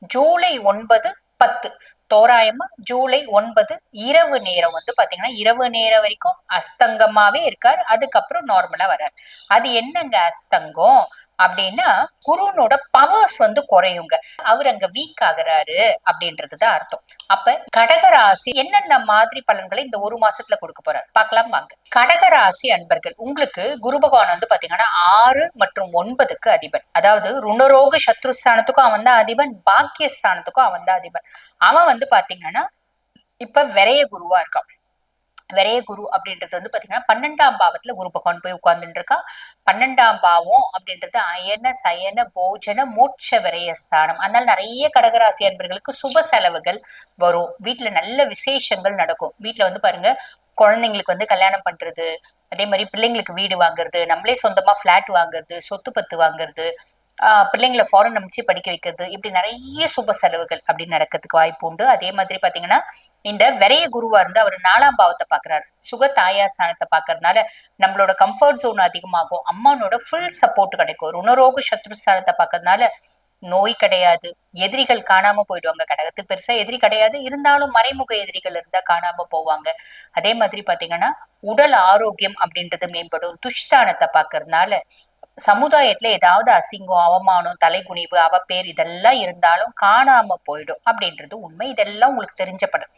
ஜூலை ஒன்பது பத்து. தோராயமா ஜூலை ஒன்பது இரவு நேரம் வந்து பாத்தீங்கன்னா இரவு நேரம் வரைக்கும் அஸ்தங்கமாவே இருக்கார். அதுக்கப்புறம் நார்மலா வர்றார். அது என்னங்க அஸ்தங்கம்? அப்படின்னா குருனோட பவர்ஸ் வந்து குறையுங்க. அவர் அங்க வீக் ஆகுறாரு அப்படின்றதுதான் அர்த்தம். அப்ப கடகராசி என்னென்ன மாதிரி பலன்களை இந்த ஒரு மாசத்துல கொடுக்க போறாரு? பார்க்கலாம் வாங்க. கடகராசி அன்பர்கள் உங்களுக்கு குரு பகவான் வந்து பாத்தீங்கன்னா ஆறு மற்றும் ஒன்பதுக்கு அதிபன். அதாவது ருணரோக சத்ருஸ்தானத்துக்கும் அவன் தான் அதிபன் பாக்கியஸ்தானத்துக்கும் அவன் தான் அதிபன். அவன் வந்து பாத்தீங்கன்னா இப்ப விரைய குருவா இருக்கான். விரைய குரு அப்படின்றது வந்து பாத்தீங்கன்னா பன்னெண்டாம் பாவத்துல குரு பகவான் போய் உட்கார்ந்துட்டு இருக்கா பன்னெண்டாம் பாவம் அப்படின்றது அயன சயன போஜன மோட்ச விரயஸ்தானம் அதனால நிறைய கடகராசி அன்பர்களுக்கு சுப செலவுகள் வரும். வீட்டுல நல்ல விசேஷங்கள் நடக்கும். வீட்டுல வந்து பாருங்க குழந்தைங்களுக்கு வந்து கல்யாணம் பண்றது அதே மாதிரி பிள்ளைங்களுக்கு வீடு வாங்குறது நம்மளே சொந்தமா பிளாட் வாங்குறது சொத்து பத்து வாங்குறது பிள்ளைங்களை ஃபாரின் அனுப்பிச்சு படிக்க வைக்கிறது. இப்படி நிறைய சுப செலவுகள் அப்படின்னு நடக்கிறதுக்கு வாய்ப்பு உண்டு. அதே மாதிரி பாத்தீங்கன்னா இந்த விரைய குருவா இருந்து அவர் நாலாம் பாவத்தை பாக்குறாரு. சுக தாயா ஸ்தானத்தை பாக்குறதுனால நம்மளோட கம்ஃபர்ட் ஜோன் அதிகமாகும். அம்மானோட ஃபுல் சப்போர்ட் கிடைக்கும். ருணரோக சத்ரு ஸ்தானத்தை பாக்குறதுனால நோய் கிடையாது. எதிரிகள் காணாம போயிடுவாங்க கடகத்துக்கு. பெருசா எதிரி கிடையாது. இருந்தாலும் மறைமுக எதிரிகள் இருந்தா காணாம போவாங்க. அதே மாதிரி பாத்தீங்கன்னா உடல் ஆரோக்கியம் அப்படின்றது மேம்படும். துஷ்தானத்தை பாக்குறதுனால சமுதாயத்துல ஏதாவது அசிங்கம் அவமானம் தலைகுனிவு அவப்பேர் இதெல்லாம் இருந்தாலும் காணாம போயிடும் அப்படின்றது உண்மை. இதெல்லாம் உங்களுக்கு தெரிஞ்சப்படும்.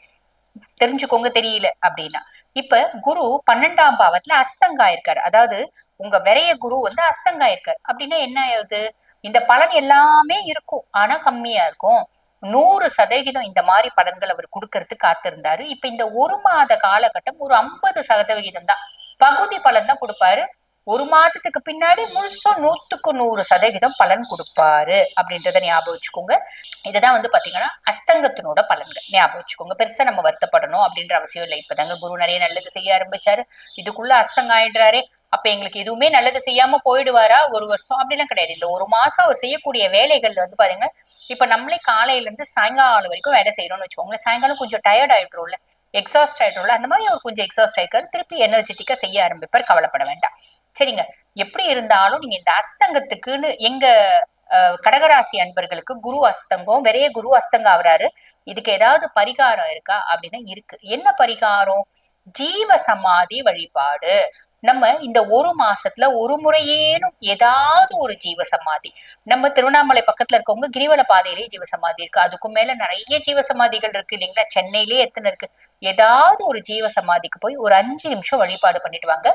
தெரிஞ்சுக்கோங்க தெரியல அப்படின்னா. இப்ப குரு பன்னெண்டாம் பாவத்துல அஸ்தங்காயிருக்காரு. அதாவது உங்க விரைய குரு வந்து அஸ்தங்காயிருக்காரு. அப்படின்னா என்ன ஆகுது இந்த பலன் எல்லாமே இருக்கும். ஆனா கம்மியா இருக்கும். நூறு சதவிகிதம் இந்த மாதிரி பலன்கள் அவர் கொடுக்கறது காத்திருந்தாரு. இப்ப இந்த ஒரு மாத காலகட்டம் ஒரு ஐம்பது சதவிகிதம் தான். பகுதி பலன் தான் கொடுப்பாரு. ஒரு மாதத்துக்கு பின்னாடி முழுசும் நூத்துக்கு நூறு சதவீதம் பலன் கொடுப்பாரு அப்படின்றத ஞாபகம் வச்சுக்கோங்க. இதுதான் வந்து பாத்தீங்கன்னா அஸ்தங்கத்தினோட பலன்கள். ஞாபகம் வச்சுக்கோங்க. பெருசா நம்ம வருத்தப்படணும் அப்படின்ற அவசியம் இல்லை. இப்பதாங்க குரு நிறைய நல்லது செய்ய ஆரம்பிச்சாரு. இதுக்குள்ள அஸ்தங்க ஆயிடுறாரே. அப்ப எங்களுக்கு எதுவுமே நல்லது செய்யாம போயிடுவாரா? ஒரு வருஷம் அப்படிலாம் கிடையாது. இந்த ஒரு மாசம் அவர் செய்யக்கூடிய வேலைகள்ல வந்து பாத்தீங்கன்னா இப்ப நம்மளே காலையில இருந்து சாயங்காலம் வரைக்கும் வேலை செய்யறோம்னு வச்சுக்கோங்களேன். சாயங்காலம் கொஞ்சம் டயர்ட் ஆயிடுறோம்ல. எக்ஸாஸ்ட் ஆயிடும்ல அந்த மாதிரி அவர் கொஞ்சம் எக்ஸாஸ்ட் ஆயிருக்காரு. திருப்பி எனர்ஜெட்டிக்கா செய்ய ஆரம்பிப்பார். கவலைப்பட வேண்டாம். சரிங்க. எப்படி இருந்தாலும் நீங்க இந்த அஸ்தங்கத்துக்குன்னு எங்க கடகராசி அன்பர்களுக்கு குரு அஸ்தங்கம் வெறைய குரு அஸ்தங்கம் ஆகுறாரு. இதுக்கு ஏதாவது பரிகாரம் இருக்கா? அப்படின்னா இருக்கு. என்ன பரிகாரம்? ஜீவ சமாதி வழிபாடு. நம்ம இந்த ஒரு மாசத்துல ஒரு முறையேனும் ஏதாவது ஒரு ஜீவ சமாதி. நம்ம திருவண்ணாமலை பக்கத்துல இருக்கவங்க கிரிவல பாதையிலேயே ஜீவ சமாதி இருக்கு. அதுக்கும் மேல நிறைய ஜீவ சமாதிகள் இருக்கு இல்லைங்களா? சென்னையிலேயே எத்தனை இருக்கு? ஏதாவது ஒரு ஜீவ சமாதிக்கு போய் ஒரு அஞ்சு நிமிஷம் வழிபாடு பண்ணிட்டு வாங்க.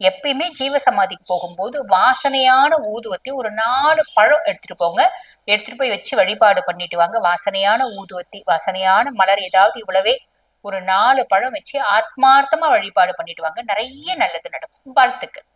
எப்பயுமே ஜீவ சமாதிக்கு போகும்போது வாசனையான ஊதுவத்தி ஒரு நாலு பழம் எடுத்துட்டு போங்க. எடுத்துட்டு போய் வச்சு வழிபாடு பண்ணிட்டு வாங்க. வாசனையான ஊதுவத்தி வாசனையான மலர் ஏதாவது இவ்வளவே ஒரு நாலு பழம் வச்சு ஆத்மார்த்தமா வழிபாடு பண்ணிட்டு வாங்க. நிறைய நல்லது நடக்கும். வாழ்த்துக்கு